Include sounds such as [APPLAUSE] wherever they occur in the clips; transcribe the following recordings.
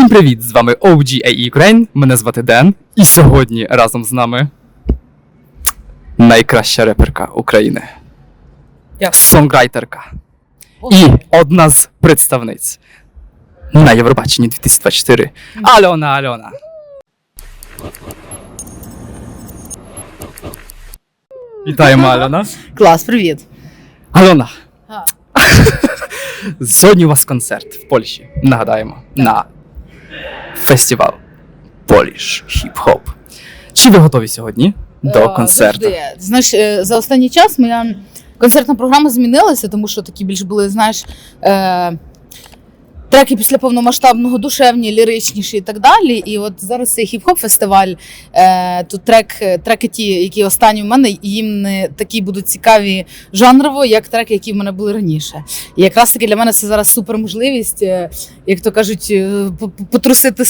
Всім привіт! З вами OG AE Ukraine, мене звати Ден, і сьогодні разом з нами найкраща реперка України. Дякую. Сонграйтерка. І одна з представниць на Євробаченні 2024 Альона Альона. Вітаємо, Альона. [LAUGHS] Клас, привіт. Альона, А. [LAUGHS] Сьогодні у вас концерт в Польщі. Нагадаємо, на фестивал Polish Hip Hop. Чи ви готові сьогодні до Е, концерту? завжди. Знаєш, е, за останній час моя концертна програма змінилася, тому що такі більш були, знаєш, е, треки після повномасштабного душевні, ліричніші і так далі. І от зараз цей хіп-хоп фестиваль. Е, тут трек, треки ті, які останні в мене, їм не такі будуть цікаві жанрово, як треки, які в мене були раніше. І якраз таки для мене це зараз супер можливість, е, як то кажуть, е, по- по- потрусити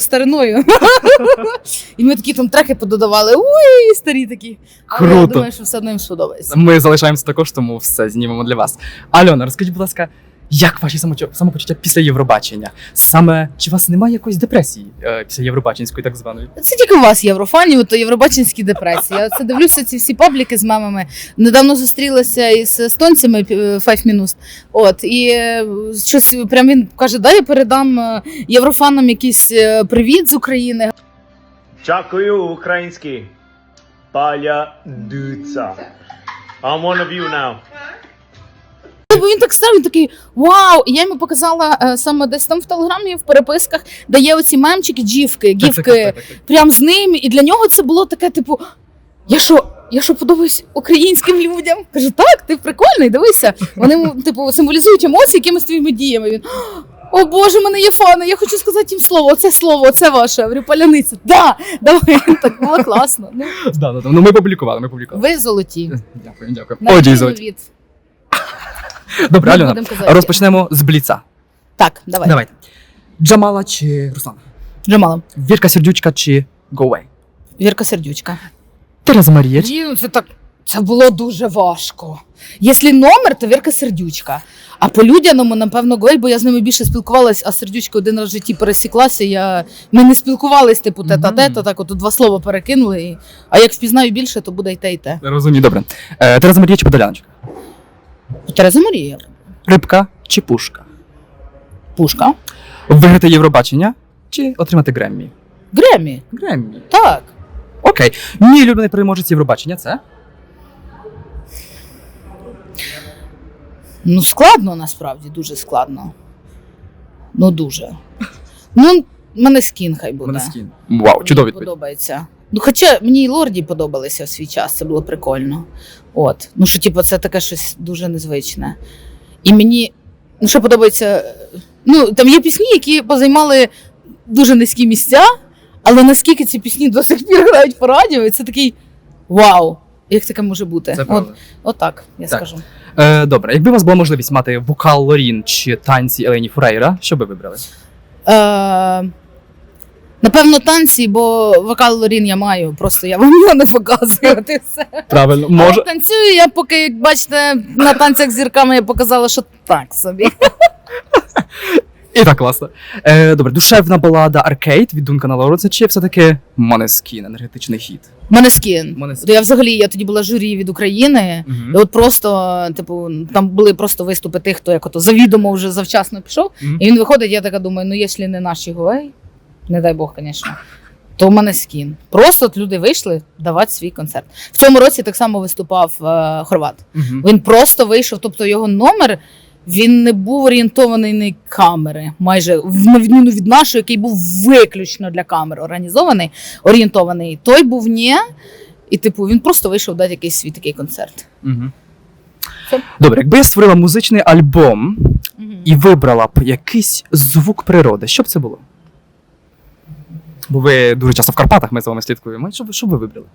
стариною. [LAUGHS] І ми такі там треки пододавали. Ой, старі такі. Але Я думаю, що все одно їм сподобається. Ми залишаємося також, тому все знімемо для вас. Альона, розкажіть, будь ласка, як ваші самопочуття після Євробачення? Саме чи у вас немає якоїсь депресії е, після Євробаченської, так званої? Це тільки у вас єврофанів, то євробачинські депресії. Я це дивлюся ці всі пабліки з мемами. Недавно зустрілася із естонцями е, Five Minutes. От і е, щось прям він каже: дай я передам е, єврофанам якийсь е, привіт з України. Дякую, український. Паля Дуца. I'm one of you now. Бо він так став, він такий вау! І я йому показала е, саме десь там в телеграмі в переписках, де є оці мемчики, джівки, гівки. прям з ним, і для нього це було таке, типу, я що, я що подобаюсь українським людям? Кажу, так, ти прикольний, дивися. Вони типу символізують емоції якимись твоїми діями. Він о Боже, мене є фани, я хочу сказати їм слово, оце слово, оце ваше. Я говорю, паляниця. Да, давай, так було класно. Ну, Да, да, да. Ну ми публікували, ми публікували. ви золоті. Дякую, дякую. На Оді відміну золоті. Добре, Не Альона, будемо казати. розпочнемо з бліца. Так, давай. Давайте. Джамала чи Руслана? Джамала. Вірка Сердючка чи Go Away? Вірка Сердючка. Тереза Марія. чи- Блін, це так. Це було дуже важко. Якщо номер, то Вірка Сердючка. А по людяному, напевно, Гуель, бо я з ними більше спілкувалась, а Сердючка один раз в житті пересіклася. Я... Ми не спілкувались, типу, тета тета, так от два слова перекинули. І... А як впізнаю більше, то буде й те, й те. Розумію, добре. Е, Тереза Марія чи Подоляночка? Тереза Марія. Рибка чи пушка? Пушка. Виграти Євробачення чи отримати Греммі? Гремі. Греммі. Так. Окей. Мій улюблений переможець Євробачення це? Ну, складно насправді, дуже складно. Ну, дуже. Ну, мене скін хай буде. Монескін. Вау, Мені чудовий відповідь. подобається. Ну, хоча мені і лорді подобалися в свій час, це було прикольно. От. Ну, що, типу, це таке щось дуже незвичне. І мені, ну, що подобається, ну, там є пісні, які позаймали дуже низькі місця, але наскільки ці пісні до сих пір грають по радіо, і це такий вау! Як таке може бути? Це От, от так, я Так. скажу. Е, добре, якби у вас була можливість мати вокал Лорін чи танці Елені Фурейра, що би вибрали? Е, напевно, танці, бо вокал Лорін я маю, просто я вам його не показую. Все. Правильно, може. танцюю я поки, як бачите, на танцях з зірками я показала, що так собі. І так класно. Е, добре, душевна балада Аркейд від Дункана Лоуренса чи все-таки Монескін, енергетичний? Монескін. Måneskin. Я взагалі я тоді була журі від України. І от просто, типу, там були просто виступи тих, хто як ото завідомо вже завчасно пішов. Мгм. І він виходить, я така думаю, ну якщо не наші гуей, не дай Бог, звісно, то в мене скін. Просто от люди вийшли давати свій концерт. В цьому році так само виступав е, Хорват. Мгм. Він просто вийшов, тобто його номер. Він не був орієнтований на камери, майже в- відміну від нашого, який був виключно для камер організований, орієнтований. Той був ні. І, типу, він просто вийшов дати якийсь свій такий концерт. Це- Добре, якби я створила музичний альбом і вибрала б якийсь звук природи, що б це було? Бо ви дуже часто в Карпатах, ми з вами слідкуємо. Що, б- що ви вибрали?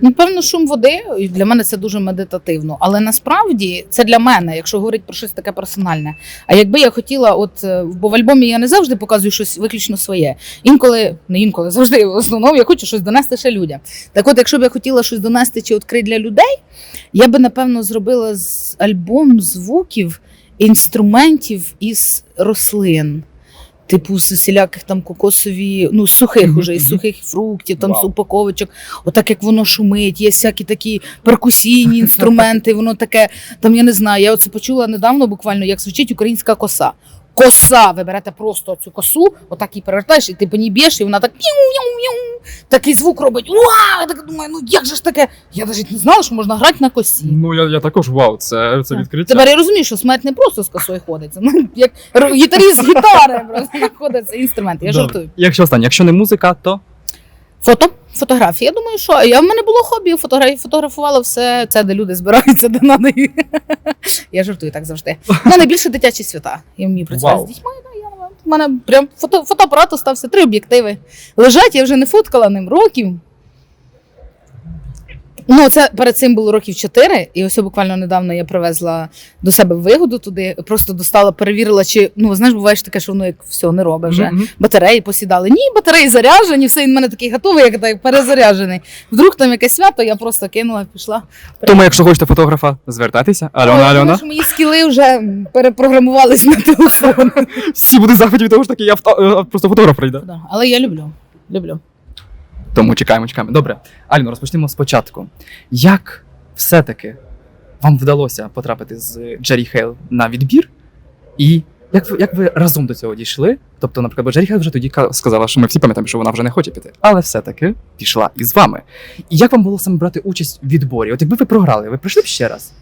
Напевно, шум води і для мене це дуже медитативно. Але насправді це для мене, якщо говорити про щось таке персональне. А якби я хотіла, от е, бо в альбомі я не завжди показую щось виключно своє. Інколи, не інколи, завжди в основному я хочу щось донести ще людям. Так от, якщо б я хотіла щось донести чи відкрити для людей, я би напевно зробила з альбом звуків, інструментів із рослин. Типу з там кокосові, ну сухих Мгм, уже, із сухих фруктів, там wow. з упаковочок, отак як воно шумить, є всякі такі перкусійні інструменти, воно таке, там я не знаю. Я оце почула недавно буквально, як звучить українська коса. Коса, ви берете просто цю косу, отак її перевертаєш, і ти по ній б'єш, і вона так п'ю-п'ю-п'ю, такий звук робить. Уа! Я так думаю, ну як же ж таке? Я навіть не знала, що можна грати на косі. Ну, я, я також вау, це, це відкриття. Тепер я розумію, що смерть не просто з косою ходить. Це ну, як гітаріст з гітари просто знаходить цей інструмент. Я Добре. жартую. Якщо останнє, якщо не музика, то Фото, фотографії. Я думаю, що я в мене було хобі, фотограф, фотографувала все це, де люди збираються, де надо. Я жартую так завжди. У мене більше дитячі свята. Я вмію працювати з дітьми. да, я, у мене прям фото, фотоапарат остався, три об'єктиви. Лежать, я вже не фоткала ним років. Ну, це перед цим було років чотири, і ось буквально недавно я привезла до себе вигоду туди, просто достала, перевірила, чи ну знаєш, буває ж таке, що воно як все не робить вже. Мгм. Батареї посідали. Ні, батареї заряджені, все він в мене такий готовий, як так перезаряджений. Вдруг там якесь свято, я просто кинула, пішла. Тому, якщо хочете фотографа, звертайтеся. Альона, Ой, Альона. Мої скіли вже перепрограмувались на телефон. [LAUGHS] Всі будуть захваті від того, що таки я фото- е, просто фотограф прийде. Да, Але я люблю. Люблю. Тому чекаємо, чекаємо. Добре, Ально, розпочнемо спочатку. Як все-таки вам вдалося потрапити з Джері Хейл на відбір? І як ви, як ви разом до цього дійшли? Тобто, наприклад, бо Джері Хейл вже тоді сказала, що ми всі пам'ятаємо, що вона вже не хоче піти, але все-таки пішла із вами. І як вам було саме брати участь в відборі? От якби ви програли, ви прийшли б ще раз?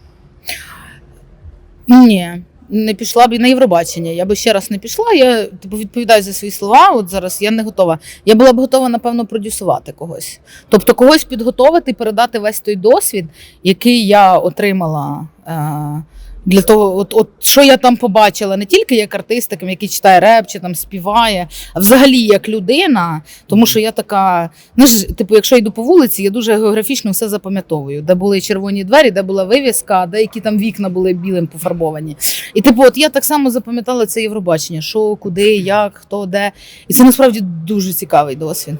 Ні. Не пішла б і на Євробачення. Я би ще раз не пішла. Я типу відповідаю за свої слова. От зараз я не готова. Я була б готова, напевно, продюсувати когось. Тобто когось підготовити передати весь той досвід, який я отримала. Е- для того, от, от що я там побачила, не тільки як артист, таким, який читає реп чи там співає, а взагалі як людина. Тому що я така, знаєш, типу, якщо йду по вулиці, я дуже географічно все запам'ятовую, де були червоні двері, де була вивіска, де які там вікна були білим пофарбовані. І типу, от я так само запам'ятала це Євробачення, що, куди, як, хто, де. І це насправді дуже цікавий досвід.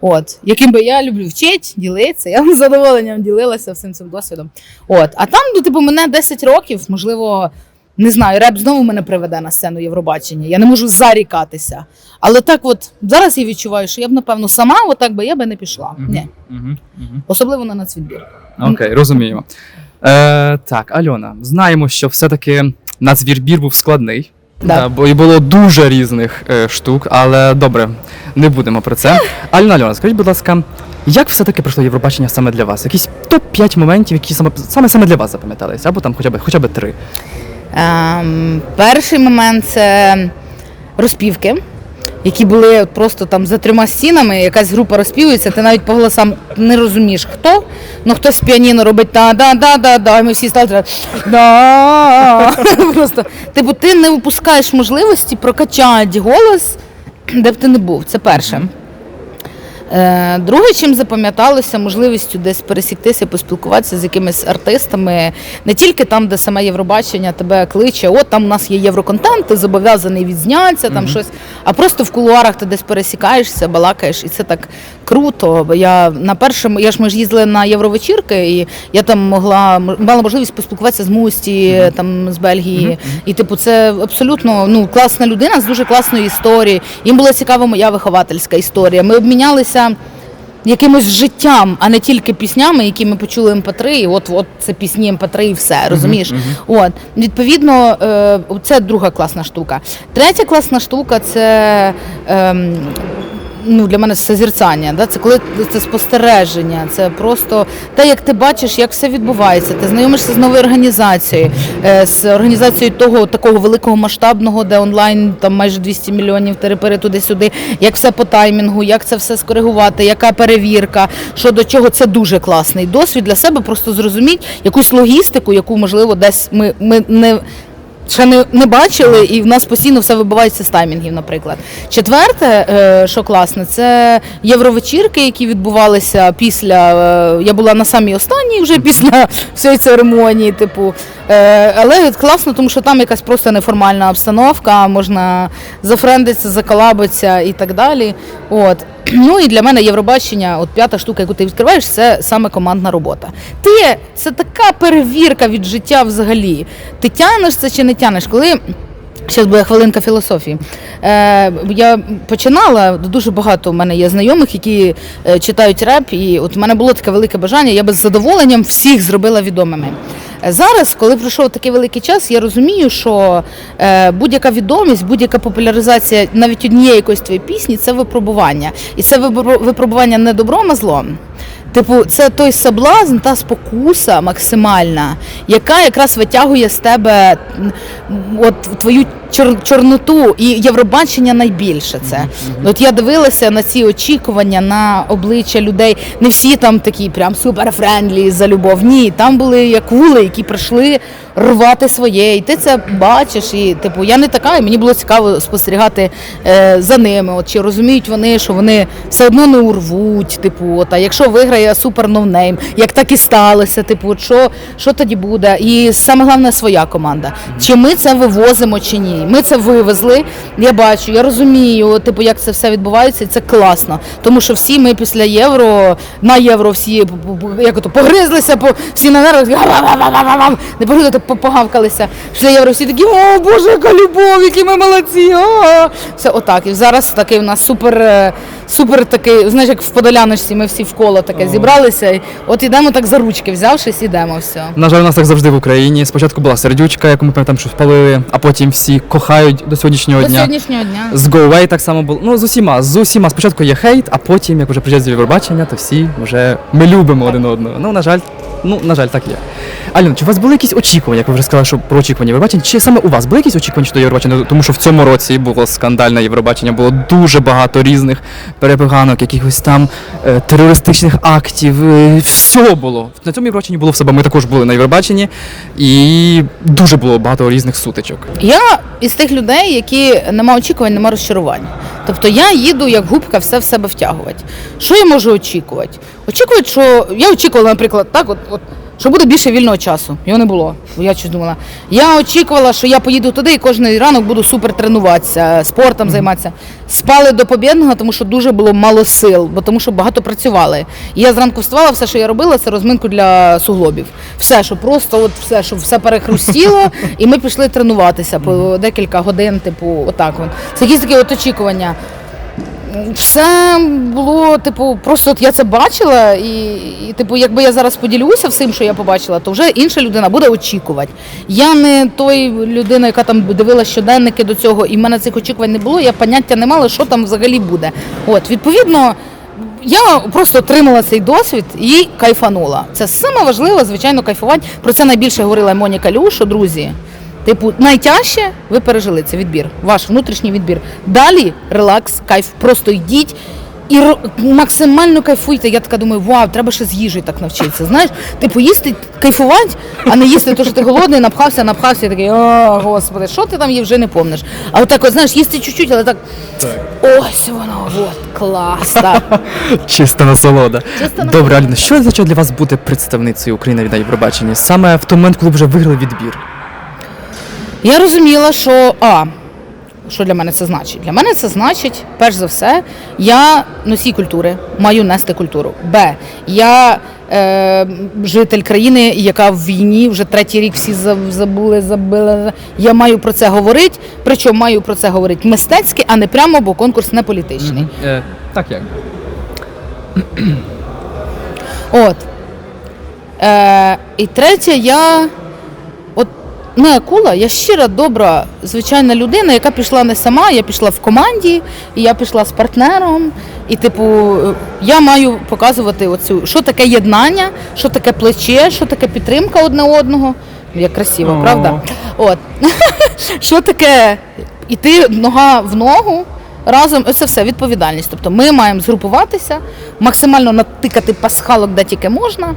От, яким би я люблю вчити, ділитися. Я з задоволенням ділилася всім цим досвідом. От, а там, ну, типу, мене 10 років, можливо, не знаю, реп знову мене приведе на сцену Євробачення. Я не можу зарікатися. Але так, от зараз я відчуваю, що я б, напевно, сама, отак би я би не пішла. Ні. Угу, угу. Особливо на нацвідбір. Окей, розуміємо. Е, так, Альона, знаємо, що все-таки нацвідбір був складний. Да. Да, бо і було дуже різних е, штук, але добре, не будемо про це. Альона, Альона, скажіть, будь ласка, як все-таки пройшло Євробачення саме для вас? Якісь топ-5 моментів, які саме, саме, саме для вас запам'яталися, або там хоча б, хоча б три. Ем, перший момент це розпівки, які були просто там за трьома стінами, якась група розпівується, ти навіть по голосам не розумієш хто. Ну хтось з піаніно робить та да да да да і ми всі стали да. [LAUGHS] Просто типу, ти не випускаєш можливості прокачати голос, де б ти не був. Це перше. Е, Друге, чим запам'яталося, можливістю десь пересіктися, поспілкуватися з якимись артистами, не тільки там, де саме Євробачення тебе кличе, от там у нас є євроконтент, ти зобов'язаний відзнятися, там Мгм. щось. А просто в кулуарах ти десь пересікаєшся, балакаєш, і це так круто. Я на першому, я ж ми ж їздили на євровечірки, і я там могла мала можливість поспілкуватися з Мусті, Мгм. там з Бельгії. Мгм. І типу, це абсолютно ну класна людина з дуже класної історії. Їм була цікава моя виховательська історія. Ми обмінялися. Якимось життям, а не тільки піснями, які ми почули МП3, і от, от це пісні МП3 і все, розумієш? От, відповідно, е, це друга класна штука. Третя класна штука це. ем, Ну, для мене созерцання, да? це коли це спостереження, це просто те, як ти бачиш, як все відбувається. Ти знайомишся з новою організацією, е, з організацією того такого великого масштабного, де онлайн там майже 200 мільйонів терепери туди-сюди, як все по таймінгу, як це все скоригувати, яка перевірка, що до чого. Це дуже класний досвід для себе. Просто зрозуміть якусь логістику, яку можливо десь ми, ми не. Ще не, не бачили, і в нас постійно все вибивається з таймінгів, наприклад. Четверте, е, що класно, це євровечірки, які відбувалися після. е, Я була на самій останній вже [LAUGHS] після всієї церемонії. Типу, але класно, тому що там якась просто неформальна обстановка, можна зафрендитися, заколабитися і так далі. От. [CLEARS THROAT] Ну і для мене Євробачення, от п'ята штука, яку ти відкриваєш, це саме командна робота. Ти це така перевірка від життя взагалі. Ти тянеш це чи не тянеш? Коли Зараз буде хвилинка філософії. Е, я починала, дуже багато в мене є знайомих, які е, читають реп, і от в мене було таке велике бажання, я би з задоволенням всіх зробила відомими. Зараз, коли пройшов такий великий час, я розумію, що е, будь-яка відомість, будь-яка популяризація навіть однієї якоїсь твоєї пісні це випробування. І це випробування не добром, а злом. Типу, це той соблазн, та спокуса максимальна, яка якраз витягує з тебе от твою чор- чорноту і Євробачення найбільше це. От я дивилася на ці очікування на обличчя людей. Не всі там такі прям суперфрендлі за любов. Ні, там були як вули, які прийшли рвати своє. І ти це бачиш. І типу, я не така, і мені було цікаво спостерігати е, за ними. От чи розуміють вони, що вони все одно не урвуть. Типу, от, а якщо виграє супер ноунейм, як так і сталося, типу, що, що тоді буде? І саме головне своя команда. Чи ми це вивозимо, чи ні? Ми це вивезли. Я бачу, я розумію, типу, як це все відбувається, і це класно. Тому що всі ми після євро на євро всі як ото погризлися, по всі на нервах не погризли, по- погавкалися. Після євро всі такі, о Боже, яка любов, які ми молодці. а!» Все отак. І зараз такий у нас супер, е, супер такий, знаєш, як в Подоляночці, ми всі в коло таке зібралися. От ідемо так за ручки, взявшись, ідемо все. На жаль, у нас так завжди в Україні. Спочатку була сердючка, яку ми пам'ятаємо, що спалили, а потім всі кохають до сьогоднішнього До дня. сьогоднішнього дня. З Go Away так само було. Ну, з усіма. З усіма. Спочатку є хейт, а потім, як вже приїжджають з Євробачення, то всі вже ми любимо один одного. Ну, на жаль, ну, на жаль, так є. Аліна, чи у вас були якісь очікування, як ви вже сказали, що про очікування Євробачення? Чи саме у вас були якісь очікування щодо Євробачення? Тому що в цьому році було скандальне Євробачення, було дуже багато різних перепиганок, якихось там е, терористичних актів. Е, все було. На цьому Євробаченні було все, бо ми також були на Євробаченні, і дуже було багато різних сутичок. Я із тих людей, які нема очікувань, нема розчарувань. Тобто я їду як губка все в себе втягувати. Що я можу очікувати? Очікувати, що я очікувала, наприклад, так, от, от що буде більше вільного часу. Його не було. Я щось думала. Я очікувала, що я поїду туди і кожен ранок буду супер тренуватися, спортом займатися. Спали до побєдного, тому що дуже було мало сил, бо тому що багато працювали. І я зранку вставала, все, що я робила, це розминку для суглобів. Все, що просто от все, що все перехрустіло, [LAUGHS] і ми пішли тренуватися по декілька годин, типу, отак. От. Це якісь такі от очікування. Все було, типу, просто от я це бачила, і, і типу, якби я зараз поділюся всім, що я побачила, то вже інша людина буде очікувати. Я не той людина, яка там дивилася щоденники до цього, і в мене цих очікувань не було, я поняття не мала, що там взагалі буде. От, відповідно, я просто отримала цей досвід і кайфанула. Це саме важливо, звичайно, кайфувати. Про це найбільше говорила Моніка Люшо, друзі. Типу, найтяжче ви пережили це відбір, ваш внутрішній відбір. Далі релакс, кайф, просто йдіть і максимально кайфуйте. Я така думаю, вау, треба ще з їжею так навчитися. Знаєш, типу їсти, кайфувати, а не їсти, то що ти голодний, напхався, напхався, і такий, о, господи, що ти там їв, вже не помниш. А отак, от, знаєш, їсти чуть-чуть, але так, ось воно, от, клас, так. [LAUGHS] Чиста насолода. Чиста Добре, Аліна, що означає для вас бути представницею України на Євробаченні? Саме в той момент, коли вже виграли відбір. Я розуміла, що А. Що для мене це значить? Для мене це значить, перш за все, я носій культури, маю нести культуру. Б. Я е, житель країни, яка в війні вже третій рік всі забули, забили. Я маю про це говорити, причому маю про це говорити мистецьки, а не прямо, бо конкурс не політичний. Е, так як? От. Е, і третє, я. Не акула, я щира, добра, звичайна людина, яка пішла не сама, я пішла в команді, і я пішла з партнером. І, типу, я маю показувати оцю, що таке єднання, що таке плече, що таке підтримка одне одного. Як красиво, О. правда? От. [LAUGHS] що таке іти нога в ногу. Разом це все відповідальність. Тобто ми маємо згрупуватися, максимально натикати пасхалок, де тільки можна,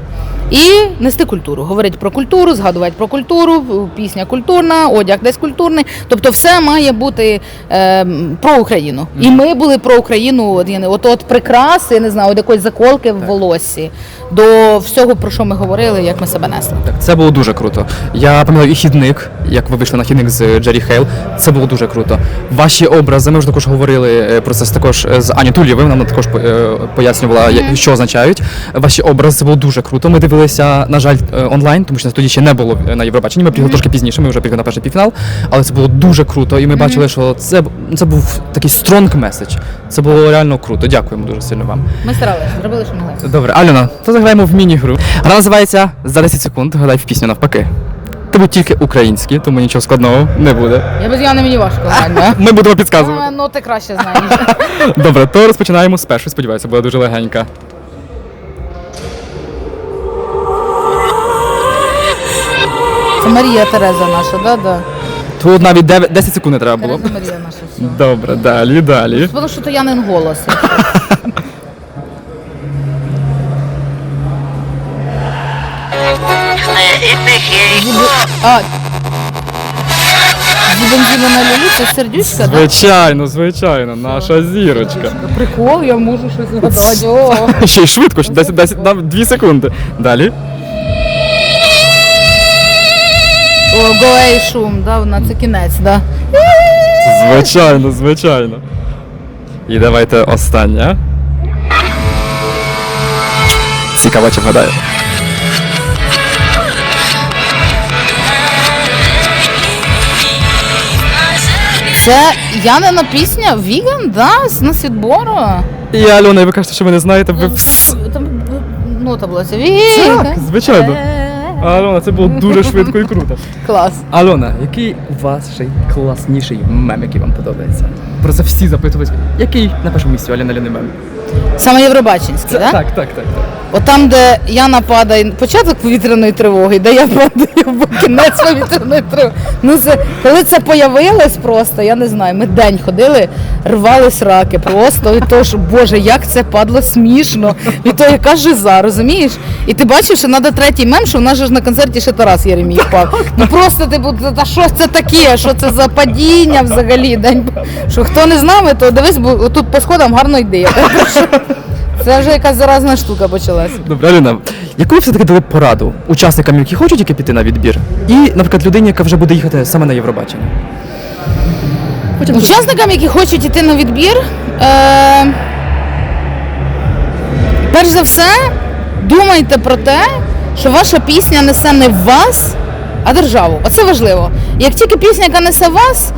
і нести культуру. Говорити про культуру, згадувати про культуру, пісня культурна, одяг десь культурний. Тобто, все має бути е, про Україну. І ми були про Україну. От, от, от прикраси, я не знаю, от якоїсь заколки в волоссі до всього, про що ми говорили, як ми себе несли. Так, це було дуже круто. Я пам'ятаю і хідник, як ви вийшли на хідник з Джері Хейл. Це було дуже круто. Ваші образи, ми вже також говорили е, про це також е, з Ані вона нам також е, пояснювала, я- що означають. Ваші образи це було дуже круто. Ми дивилися, на жаль, е, онлайн, тому що нас тоді ще не було е, на Євробаченні. Ми приїхали трошки пізніше, ми вже приїхали на перший півфінал, але це було дуже круто. І ми бачили, що це, це був такий стронг меседж. Це було реально круто. Дякуємо дуже сильно вам. Ми старалися, зробили, що могли. Добре, Альона, то заграємо в міні-гру. Гра називається за 10 секунд. Гадай в пісню навпаки. Це будуть тільки українські, тому нічого складного не буде. Я без Яни мені важко грати. [LAUGHS] Ми будемо підказувати. Ну ти краще знаєш. [LAUGHS] Добре, то розпочинаємо з першої, сподіваюся, буде дуже легенька. Марія Тереза наша, да, да. Тут навіть 9, 10 секунд не треба було. Тереза Марія наша. все. Добре, далі, далі. Тому що то Янин голос. [LAUGHS] А, Зібензіна на сердючка, да? Звичайно, звичайно, наша зірочка. Прикол, я можу щось згадати. О. Ще й швидко, ще 10, 10, 2 секунди. Далі. О, Гоей шум, да, вона це кінець, да. Звичайно, звичайно. І давайте остання. Цікаво, чи вгадаю. Це Янина пісня Віган, да, з нас відбору. І Альона, і ви кажете, що ви не знаєте, ви вс... Там нота була ця Віган. Так, звичайно. Альона, це було дуже швидко і круто. Клас. Альона, який у вас ще класніший мем, який вам подобається? Про це всі запитують. Який на першому місці Аліна Ліни мем? Саме Євробачинський, так? Так, так, так, так. От там, де Яна падає початок повітряної тривоги, де я падаю в кінець повітряної тривоги. Ну це коли це появилось просто, я не знаю. Ми день ходили, рвались раки. Просто від того, що Боже, як це падло смішно. Від того, яка жиза, розумієш? І ти бачиш, що треба третій мем, що в нас же ж на концерті ще Тарас Єремій впав. Ну просто та- та що це таке? Що це за падіння взагалі? День що хто не з нами, то дивись, бо тут по сходам гарно йде. Це вже якась заразна штука почалась. Добре, Альона, яку ви все-таки дали пораду учасникам, які хочуть тільки піти на відбір, і, наприклад, людині, яка вже буде їхати саме на Євробачення? Учасникам, які хочуть йти на відбір, е, перш за все, думайте про те, що ваша пісня несе не вас, а державу. Оце важливо. Як тільки пісня, яка несе вас,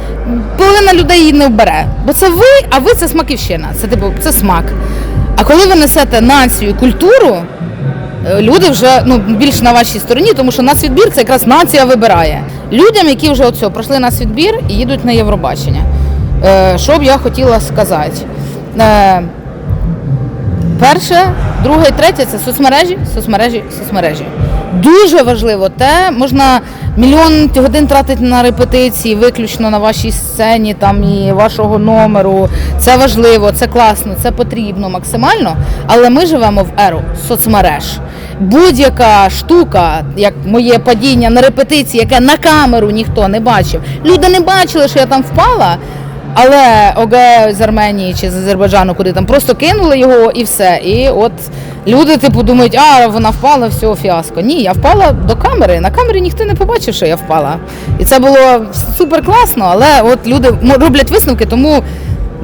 половина людей її не вбере. Бо це ви, а ви це смаківщина. Це типу це смак. А коли ви несете націю і культуру, е, люди вже ну більш на вашій стороні, тому що нацвідбір це якраз нація вибирає людям, які вже оцьо пройшли нацвідбір і їдуть на Євробачення. Е, що б я хотіла сказати? Е, перше, друге і третє це соцмережі, соцмережі, соцмережі. Дуже важливо те, можна мільйон годин тратити на репетиції, виключно на вашій сцені там і вашого номеру. Це важливо, це класно, це потрібно максимально. Але ми живемо в еру соцмереж. Будь-яка штука, як моє падіння на репетиції, яке на камеру ніхто не бачив. Люди не бачили, що я там впала. Але ОГЕ з Арменії чи з Азербайджану, куди там просто кинули його і все. І от люди, типу, думають, а вона впала, все, фіаско. Ні, я впала до камери. На камері ніхто не побачив, що я впала. І це було супер класно, але от люди м- роблять висновки, тому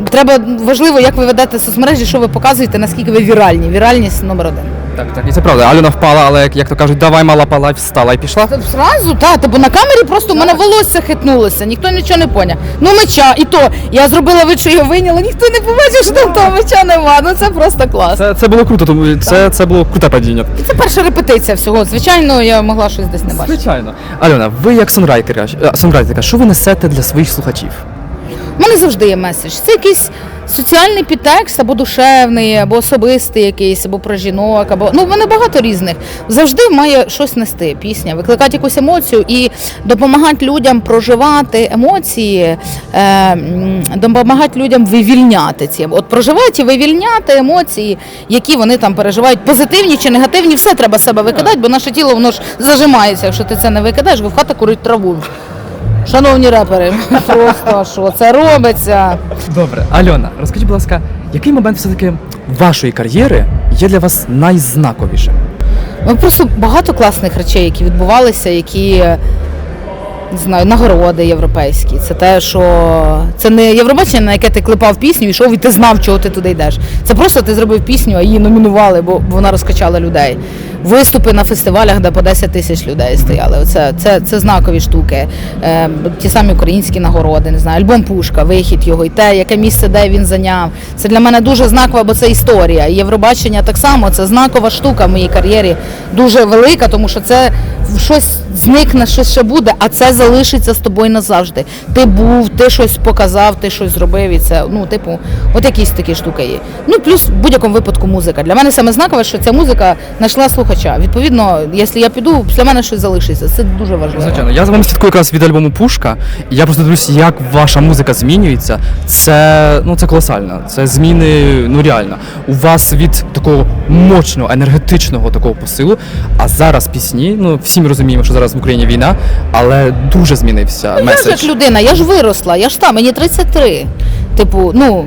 треба важливо, як ви ведете соцмережі, що ви показуєте, наскільки ви віральні. Віральність номер один. Так, так, і це правда. Альона впала, але як, як то кажуть, давай мала пала, встала і пішла. Та Зразу, та, типу на камері просто в мене волосся хитнулося, ніхто нічого не поняв. Ну меча, і то я зробила вид, що його виняла, ніхто не побачив, що там того меча нема. Ну це просто клас. Це, це було круто, тому це, це було круте падіння. І це перша репетиція всього. Звичайно, я могла щось десь не бачити. Звичайно. Альона, ви як сонрайтерка, е, сонрайтерка, що ви несете для своїх слухачів? У мене завжди є меседж. Це якийсь соціальний підтекст, або душевний, або особистий якийсь, або про жінок, або ну в мене багато різних. Завжди має щось нести пісня, викликати якусь емоцію і допомагати людям проживати емоції, е, допомагати людям вивільняти ці. От проживати і вивільняти емоції, які вони там переживають, позитивні чи негативні, все треба з себе викидати, бо наше тіло воно ж зажимається. Якщо ти це не викидаєш, ви в хата курить траву. Шановні репери, просто що це робиться. Добре, Альона, розкажіть, будь ласка, який момент все-таки вашої кар'єри є для вас найзнаковішим? Ну, просто багато класних речей, які відбувалися, які не знаю, нагороди європейські. Це те, що це не Євробачення, на яке ти клепав пісню, і йшов, і ти знав, чого ти туди йдеш. Це просто ти зробив пісню, а її номінували, бо вона розкачала людей. Виступи на фестивалях, де по 10 тисяч людей стояли. Оце, це, це знакові штуки. Е, ті самі українські нагороди, не знаю, альбом Пушка, вихід його, і те, яке місце, де він зайняв. Це для мене дуже знаково, бо це історія. І Євробачення так само, це знакова штука в моїй кар'єрі, дуже велика, тому що це щось зникне, щось ще буде, а це залишиться з тобою назавжди. Ти був, ти щось показав, ти щось зробив, і це, ну, типу, от якісь такі штуки є. Ну, плюс в будь-якому випадку музика. Для мене саме знакове, що ця музика знайшла слухача. Відповідно, якщо я піду, після мене щось залишиться. Це дуже важливо. Звичайно, я за вами слідкую якраз від альбому Пушка, і я просто дивлюся, як ваша музика змінюється. Це ну це колосально. Це зміни ну реально. У вас від такого мощного, енергетичного такого посилу. А зараз пісні, ну всі ми розуміємо, що зараз в Україні війна, але дуже змінився Я ж як людина, я ж виросла, я ж там, мені 33. Типу, ну.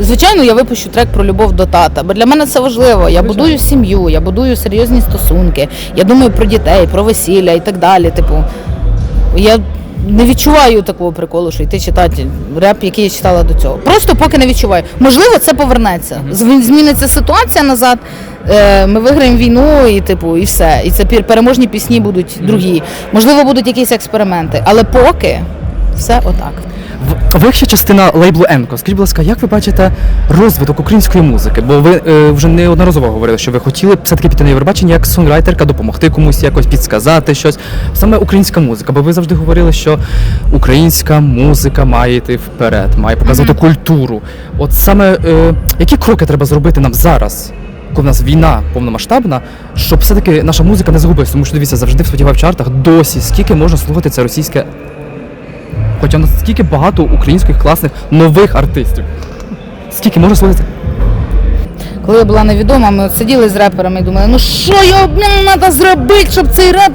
Звичайно, я випущу трек про любов до тата, бо для мене це важливо. Я будую сім'ю, я будую серйозні стосунки, я думаю про дітей, про весілля і так далі. Типу, я не відчуваю такого приколу, що йти читати реп, який я читала до цього. Просто поки не відчуваю. Можливо, це повернеться. Зміниться ситуація назад. е, Ми виграємо війну і типу, і все. І це переможні пісні будуть другі. Можливо, будуть якісь експерименти. Але поки все отак. В- Ви ще частина лейблу Енко. Скажіть, будь ласка, як ви бачите розвиток української музики? Бо ви е, вже неодноразово говорили, що ви хотіли б все-таки піти на Євробачення як сонграйтерка, допомогти комусь якось підсказати щось. Саме українська музика, бо ви завжди говорили, що українська музика має йти вперед, має показувати культуру. От саме е, які кроки треба зробити нам зараз? Коли в нас війна повномасштабна, щоб все-таки наша музика не загубилась, тому що дивіться, завжди в Spotify чартах досі скільки можна слухати це російське Хоча наскільки багато українських класних нових артистів. Скільки можна слухати? Коли я була невідома, ми сиділи з реперами і думали, ну що його треба зробити, щоб цей реп.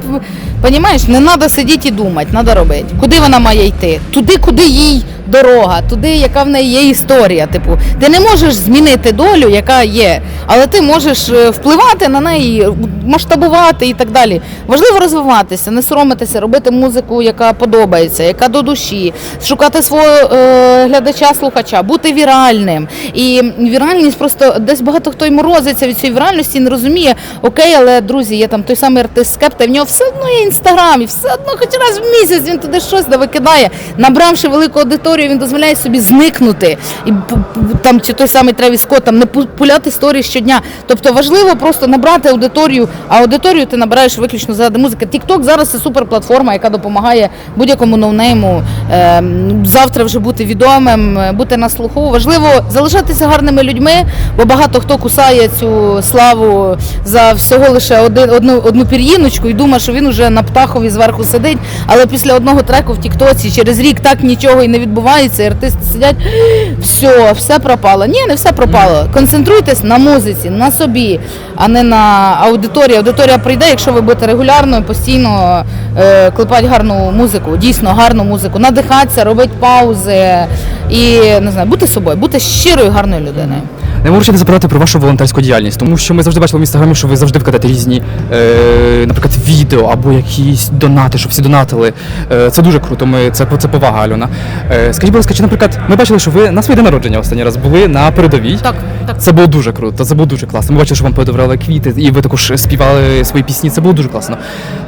Понімаєш, не треба сидіти і думати, треба робити. Куди вона має йти? Туди, куди їй дорога, туди, яка в неї є історія. Типу, ти не можеш змінити долю, яка є, але ти можеш е, впливати на неї, масштабувати і так далі. Важливо розвиватися, не соромитися, робити музику, яка подобається, яка до душі, шукати свого е, глядача, слухача, бути віральним. І віральність просто десь багато хто й морозиться від цієї віральності, не розуміє, окей, але друзі, є там той самий артист Скепта, в нього все одно є інстаграм, і все одно хоч раз в місяць він туди щось да викидає. Набравши велику аудиторію, він дозволяє собі зникнути. І там чи той самий Тревіс Скотт, там не пу- пуляти сторі щодня. Тобто важливо просто набрати аудиторію, а аудиторію ти набираєш виключно заради музики. TikTok зараз це суперплатформа, яка допомагає будь-якому ноунейму е, завтра вже бути відомим, е, бути на слуху. Важливо залишатися гарними людьми, бо багато хто кусає цю славу за всього лише один, одну, одну пір'їночку і думає, що він уже на птахові зверху сидить. Але після одного треку в Тіктоці через рік так нічого і не відбувається. І артисти сидять, все, все пропало. Ні, не все пропало. Концентруйтесь на музиці, на собі, а не на аудиторії. Аудиторія прийде, якщо ви будете регулярно і постійно е, клепати гарну музику, дійсно гарну музику, надихатися, робити паузи і не знаю, бути собою, бути щирою, гарною людиною. Не можу ще не запитати про вашу волонтерську діяльність, тому що ми завжди бачили в інстаграмі, що ви завжди вкладаєте різні, е, наприклад, відео або якісь донати, що всі донатили. Е, це дуже круто. Ми це, це повага, Альона. Е, скажіть, будь ласка, чи, наприклад, ми бачили, що ви на своє день народження останній раз були на передовій. Так, так. Це було дуже круто, це було дуже класно. Ми бачили, що вам подобрали квіти, і ви також співали свої пісні. Це було дуже класно.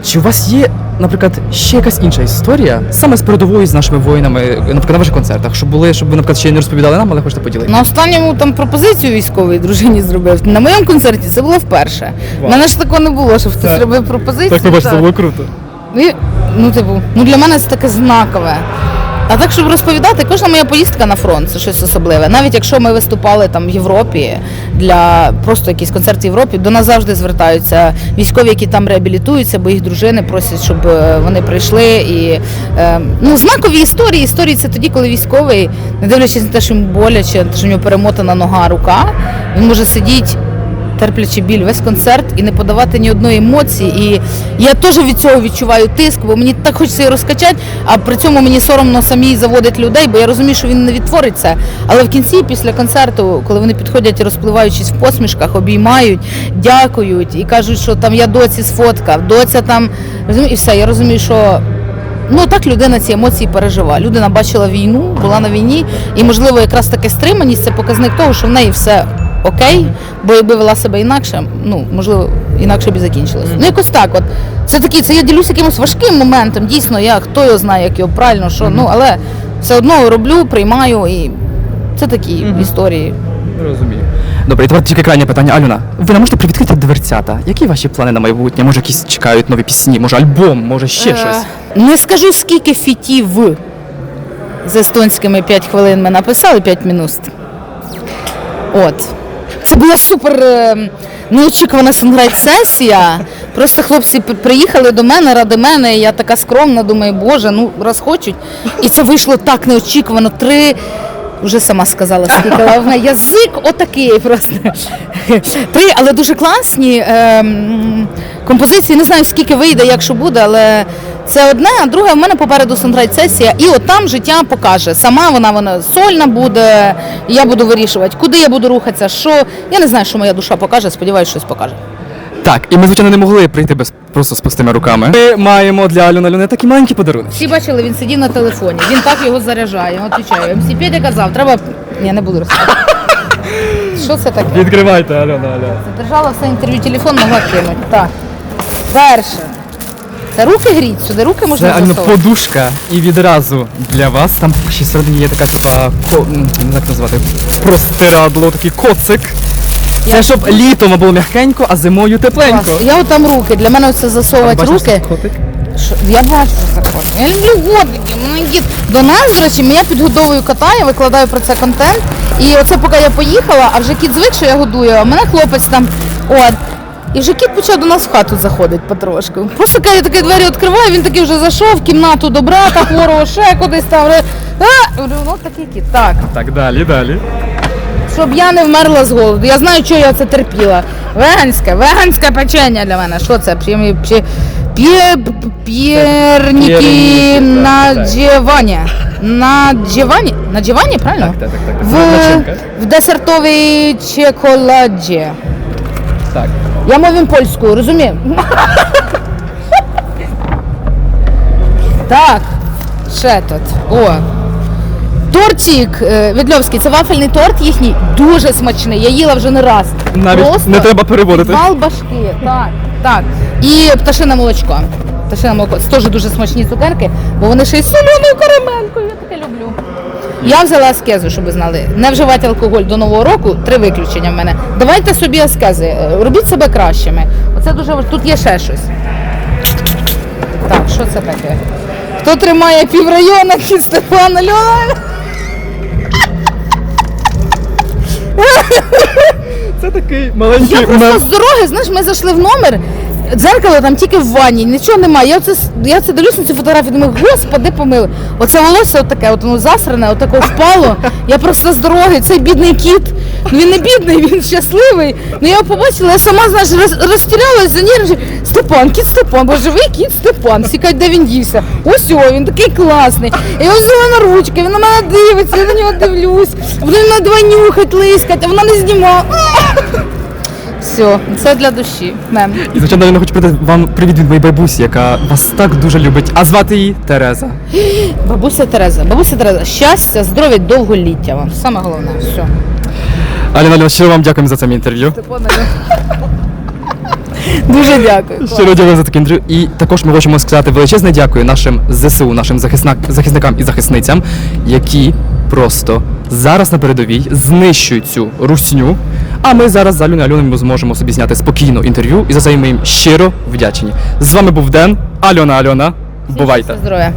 Чи у вас є, наприклад, ще якась інша історія саме з передової з нашими воїнами, наприклад, на ваших концертах, щоб були, щоб ви, наприклад, ще не розповідали нам, але хочете поділитися? На останньому там пропозицію військовій дружині зробив. На моєму концерті це було вперше. У Вау. мене ж такого не було, щоб хтось робив пропозицію. Так, ви бачите, це було круто. І, ну, типу, ну для мене це таке знакове. А так, щоб розповідати, кожна моя поїздка на фронт це щось особливе. Навіть якщо ми виступали там в Європі для просто якийсь концерт в Європі, до нас завжди звертаються військові, які там реабілітуються, бо їх дружини просять, щоб е, вони прийшли. І е, ну, знакові історії. Історії це тоді, коли військовий, не дивлячись на те, що йому боляче, що в нього перемотана нога, рука, він може сидіти терплячи біль весь концерт і не подавати ні одної емоції. І я теж від цього відчуваю тиск, бо мені так хочеться її розкачати, а при цьому мені соромно самій заводить людей, бо я розумію, що він не відтвориться. Але в кінці, після концерту, коли вони підходять, розпливаючись в посмішках, обіймають, дякують і кажуть, що там я доці сфоткав, доця там і все. Я розумію, що. Ну так людина ці емоції переживає. Людина бачила війну, була на війні, і можливо, якраз таке стриманість це показник того, що в неї все окей, бо якби вела себе інакше, ну можливо, інакше б і закінчилось. Ну якось так. От це такі, це я ділюсь якимось важким моментом. Дійсно, я хто його знає, як його правильно, що ну але все одно роблю, приймаю і це такі історії. Розумію. Добре, і тепер тільки крайнє питання. Альона, ви не можете привідкрити дверцята? Які ваші плани на майбутнє? Може, якісь чекають нові пісні, може альбом, може ще Е, щось? Не скажу, скільки фітів з естонськими 5 хвилин ми написали 5 мінут. От. Це була супер е, неочікувана сонграйт-сесія. Просто хлопці приїхали до мене ради мене. і Я така скромна, думаю, боже, ну раз хочуть. І це вийшло так неочікувано. Три. Вже сама сказала, скільки в мене язик отакий просто. Три, але дуже класні ем, композиції. Не знаю, скільки вийде, як що буде, але це одне, а друге, в мене попереду сесія, і от там життя покаже. Сама вона вона сольна буде, я буду вирішувати, куди я буду рухатися, що. Я не знаю, що моя душа покаже, сподіваюся, щось покаже. Так, і ми, звичайно, не могли прийти без просто з пустими руками. Ми маємо для Альони Альони такий маленький подарунок. Всі бачили, він сидів на телефоні, він так його заряджає. От відповідаю. МС Петя казав, треба. Ні, не буду розказувати. Що це таке? Відкривайте, Альона, Альона. Держала все інтерв'ю, телефон могла кинути. Так. Перше. Це руки гріть, сюди руки можна Це Альона засовувати. подушка, і відразу для вас там ще всередині є така типа ко... м, не знаю, як назвати простирадло, такий коцик. Це щоб літом було м'якенько, а зимою тепленько. Клас. Я от там руки. Для мене це засовувати руки. Що- Я бачу, що це котик. Я люблю котики. мене дід. До нас, до речі, я підгодовую кота, я викладаю про це контент. І оце поки я поїхала, а вже кіт звик, що я годую, а мене хлопець там. От. І вже кіт почав до нас в хату заходить потрошку. Просто коли я такі двері відкриваю, він такий вже зайшов в кімнату до брата хворого, ще кудись там. А! Говорю, ну такий кіт. Так. Так, далі, далі. Щоб я не вмерла з голоду. Я знаю, чого я це терпіла. Веганське, веганське печення для мене. Що це? П'є, п'є, п'є, п'єрніки П'єрніки, так, на так. На джевані? На джевані, правильно? Так, так, так, так. В, в десертовій чоколаді. Так. Я мовим польською, розумію? [LAUGHS] так, ще тут. О. Тортик е, відльовський, це вафельний торт їхній, дуже смачний. Я їла вже не раз. Навіть Просто не треба переводити. Вал башки, так, так. І пташине молочко. Пташине молоко. Це теж дуже смачні цукерки, бо вони ще й з соленою карамелькою. Я таке люблю. Я взяла аскезу, щоб ви знали. Не вживати алкоголь до нового року, три виключення в мене. Давайте собі аскези, е, робіть себе кращими. Оце дуже важ- Тут є ще щось. Так, що це таке? Хто тримає піврайона [LAUGHS] під Степана Льона? [LAUGHS] Це такий маленький Я просто з дороги, знаєш, ми зайшли в номер. Дзеркало там тільки в ванні, нічого немає. Я це я це дивлюсь на цю фотографію, думаю, господи помили. Оце волосся отаке, от воно засране, отаке впало. Я просто з дороги, цей бідний кіт. Ну, Він не бідний, він щасливий. Ну я його побачила, я сама знаєш, роз, розтірялась, занервничала. Степан, кіт Степан, бо живий кіт Степан. Всі кажуть, де він дівся. Ось о, він такий класний. Я його взяла на ручки, він на мене дивиться, я на нього дивлюсь. Вони мене давай нюхать, лискать, а вона не знімала. Все, це для душі. Мем. І звичайно, я хочу передати вам привіт від моєї бабусі, яка вас так дуже любить. А звати її Тереза. Бабуся Тереза, бабуся Тереза, щастя, здоров'я, довголіття вам. Саме головне. Все. Аліна Альона, щиро вам дякуємо за це інтерв'ю. Дуже дякую. Щиро дякую за таке інтерв'ю. І також ми хочемо сказати величезне дякую нашим ЗСУ, нашим захисна- захисникам і захисницям, які просто зараз на передовій знищують цю русню. А ми зараз з Альоною Альоною зможемо собі зняти спокійно інтерв'ю і за це ми їм щиро вдячні. З вами був Ден, Альона Альона. Бувайте! Здоров'я.